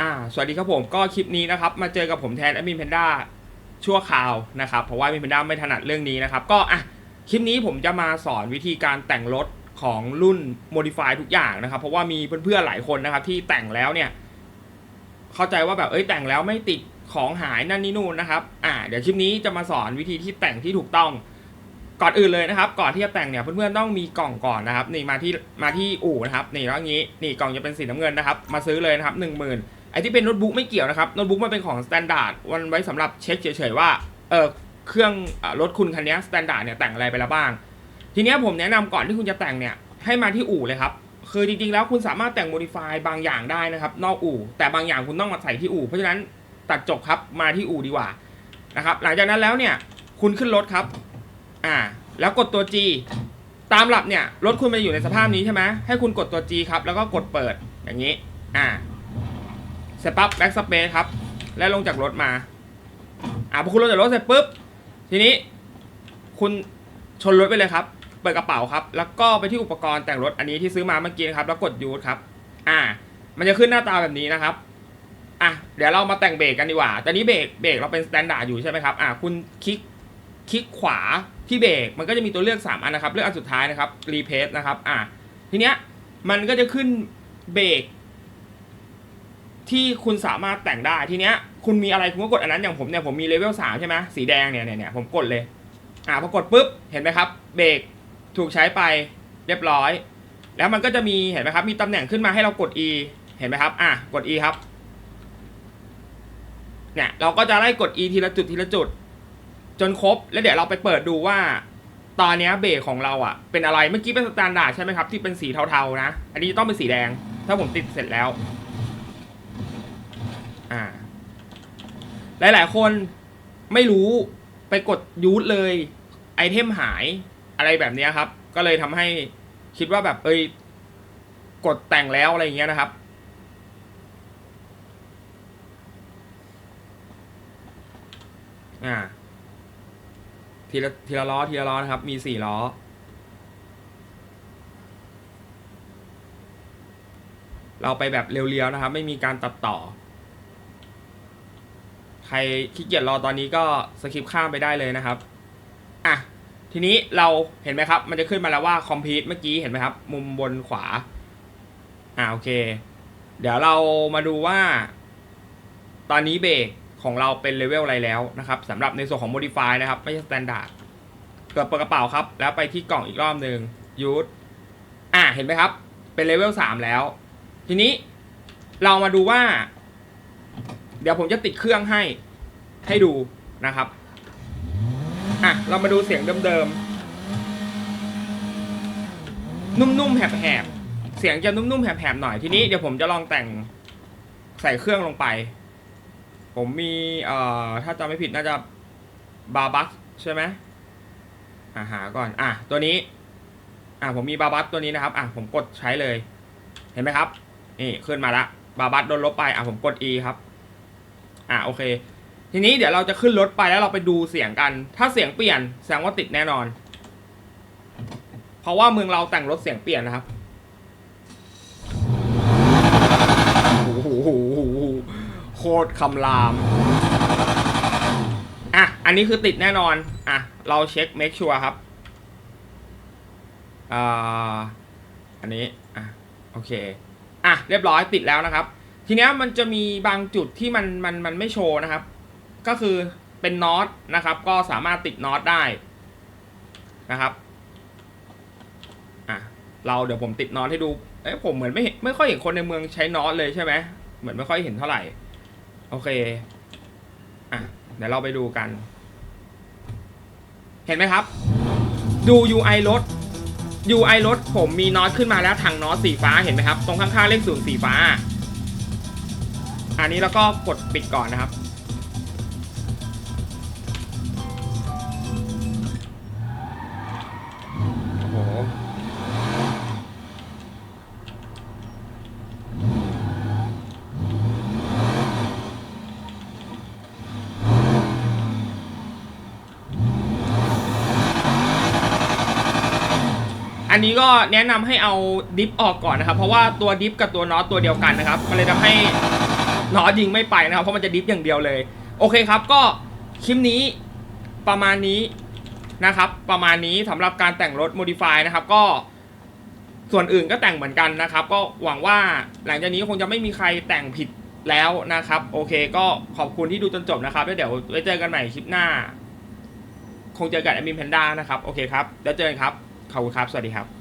อ่าสวัสดีครับผมก็คลิปนี้นะครับมาเจอกับผมแทนแอดมินแพนด้าชั่วคราวนะครับเพราะว่าแอดมินแพนด้าไม่ถนัดเรื่องนี้นะครับก็อะคลิปนี้ผมจะมาสอนวิธีการแต่งรถของรุ่น Modify ทุกอย่างนะครับ เพราะว่ามีเพื่อนๆหลายคนนะครับที่แต่งแล้วเนี่ย เข้าใจว่าแบบเอ้ยแต่งแล้วไม่ติดของหายนั่นนี่นู่นนะครับอ่าเดี๋ยวคลิปนี้จะมาสอนวิธีที่แต่งที่ถูกต้องก่อนอื่นเลยนะครับ ก่อนที่จะแต่งเนี่ยเพื่อนๆต้องมีกล่องก่อนนะครับ นี่มาที่มาที่อู่นะครับนี่แล้วอย่างนี้นี่กล่องจะเป็นสีน้ำเงินนะครับ มาซื้อเลยนะครับหนึ่งหมื่น อที่เป็นโน้ตบุ๊กไม่เกี่ยวนะครับโน้ตบุ๊กมันเป็นของสแตนดาร์ดวันไว้สำหรับเช็คเฉยๆว่าเออเครื่องรถคุณคันนี้สแตนดาร์ดเนี่ยแต่งอะไรไปแล้วบ้าง ทีนี้ผมแนะนำก่อนที่คุณจะแต่งเนี่ยให้มาที่อู่เลยครับคือจริงๆแล้วคุณสามารถแต่งโมดิฟายบางอย่างได้นะครับ นอกอู่ แต่บางอย่างคุณต้องมาใส่ที่อู่เพราะฉะนั้นตัดจบครับมาที่อู่ดีกว่านะครับหลังจากนั้นแล้วเนี่ยคุณขึ้นรถครับอ่าแล้วกดตัว G ตามหลักเนี่ยรถคุณมาอยู่ในสภาพนี้ใช่ไหมให้คุณกดตัว G ครับแล้วก็กดเปิดอย่างนี้อ่า เสร็จปั๊บแบ็กสเปซครับ แล้วลงจากรถมา อ่าพอคุณลงจากรถเสร็จปุ๊บ ทีนี้ คุณชนรถไปเลยครับ เปิดกระเป๋าครับ แล้วก็ไปที่อุปกรณ์แต่งรถอันนี้ที่ซื้อมาเมื่อกี้นะครับ แล้วกดยูทครับ อ่า มันจะขึ้นหน้าตาแบบนี้นะครับ อะ เดี๋ยวเรามาแต่งเบรกกันดีกว่า ตอนนี้เบรก เบรกเราเป็นสแตนดาร์ดอยู่ใช่ไหมครับ อะคุณคลิก คลิกขวาที่เบรก มันก็จะมีตัวเลือก 3 อันนะครับ เลือกอันสุดท้ายนะครับ รีเพสนะครับ อะทีเนี้ย มันก็จะขึ้นเบรก ที่คุณสามารถแต่งได้ทีเนี้ยคุณมีอะไรคุณก็กดอันนั้นอย่างผมเนี่ยผมมีเลเวลสามใช่ไหมสีแดงเนี่ยเนี่ยเนี่ยผมกดเลย อะพอกดปุ๊บเห็นไหมครับเบรกถูกใช้ไปเรียบร้อย แล้วมันก็จะมีเห็นไหมครับมีตำแหน่งขึ้นมาให้เรากด E เห็นไหมครับอะกด E ครับเนี่ยเราก็จะไล่กด E ทีละจุดทีละจุด จนครบแล้วเดี๋ยวเราไปเปิดดูว่าตอนนี้เบรกของเราอะเป็นอะไรเมื่อกี้เป็นสแตนดาร์ดใช่ไหมครับที่เป็นสีเทาๆนะ อันนี้ต้องเป็นสีแดง ถ้าผมติดเสร็จแล้ว อ่า หลาย ๆ คนไม่รู้ไปกดยูทเลย ไอเทมหายอะไรแบบนี้ครับ ก็เลยทำให้คิดว่าแบบเอ้ยกดแต่งแล้วอะไรอย่างเงี้ยนะครับ อ่า ทีละทีละล้อทีละล้อนะครับ มีสี่ล้อเราไปแบบเรียวๆนะครับ ไม่มีการตัดต่อ ใครขี้เกียจรอตอนนี้ก็สคิปข้ามไปได้เลยนะครับ อะ ทีนี้เราเห็นไหมครับ มันจะขึ้นมาแล้วว่า complete เมื่อกี้เห็นไหมครับ มุมบนขวา อ่าโอเค เดี๋ยวเรามาดูว่า ตอนนี้เบรกของเราเป็นเลเวลอะไรแล้วนะครับสำหรับในส่วนของ modify นะครับ ไม่ใช่ standard เกิดเปิดกระเป๋าครับ แล้วไปที่กล่องอีกรอบหนึ่งยูทอ่าเห็นไหมครับ เป็นเลเวล3แล้ว ทีนี้เรามาดูว่า ดี๋ยวผมจะติดเครื่องให้ให้ดูนะครับอะเรามาดูเสียงเดิมๆ นุ่มๆแหบๆ เสียงจะนุ่มๆแหบๆหน่อยทีนี้เดี๋ยวผมจะลองแต่งใส่เครื่องลงไป ผมมีเอ่อถ้าจำไม่ผิดน่าจะบาบัสใช่ไหมอ่าหาก่อนอะตัวนี้อะผมมีบาบัสตัวนี้นะครับอะผมกดใช้เลย เห็นไหมครับ นี่ขึ้นมาละบาบัสโดนลบไปอะผมกด E ครับ อะโอเค ทีนี้เดี๋ยวเราจะขึ้นรถไปแล้วเราไปดูเสียงกัน ถ้าเสียงเปลี่ยนแสดงว่าติดแน่นอน เพราะว่าเมืองเราแต่งรถเสียงเปลี่ยนนะครับโอ้โหโคตรคำราม อะ อันนี้คือติดแน่นอน อะ เราเช็ค make sure ครับ อ่า อันนี้ อะ โอเค อะ เรียบร้อยติดแล้วนะครับ ทีเนี้ยมันจะมีบางจุดที่มันมันมันไม่โชว์นะครับ ก็คือเป็นน็อตนะครับ ก็สามารถติดน็อตได้นะครับอะเราเดี๋ยวผมติดน็อตให้ดูเอ้ผมเหมือนไม่เห็นไม่ค่อยเห็นคนในเมืองใช้น็อตเลยใช่ไหมเหมือนไม่ค่อยเห็นเท่าไหร่ โอเคอะเดี๋ยวเราไปดูกัน เห็นไหมครับ ดู UI รถ UI รถผมมีน็อตขึ้นมาแล้วถังน็อตสีฟ้าเห็นไหมครับ ตรงข้างๆเลขศูนย์สีฟ้า อันนี้แล้วก็กดปิดก่อนนะครับ โอ้โห อันนี้ก็แนะนำให้เอาดิฟออกก่อนนะครับ เพราะว่าตัวดิฟกับตัวน็อตตัวเดียวกันนะครับ มันเลยทำให้ นอยิงไม่ไปนะครับ เพราะมันจะดิฟอย่างเดียวเลย โอเคครับ ก็คลิปนี้ประมาณนี้นะครับ ประมาณนี้สำหรับการแต่งรถ Modify นะครับ ก็ส่วนอื่นก็แต่งเหมือนกันนะครับ ก็หวังว่าหลังจากนี้คงจะไม่มีใครแต่งผิดแล้วนะครับ โอเค ก็ขอบคุณที่ดูจนจบนะครับแล้วเดี๋ยวไว้เจอกันใหม่คลิปหน้า คงเจอกับแอดมินแพนด้านะครับ โอเคครับ แล้วเจอกันครับ ขอบคุณครับ สวัสดีครับ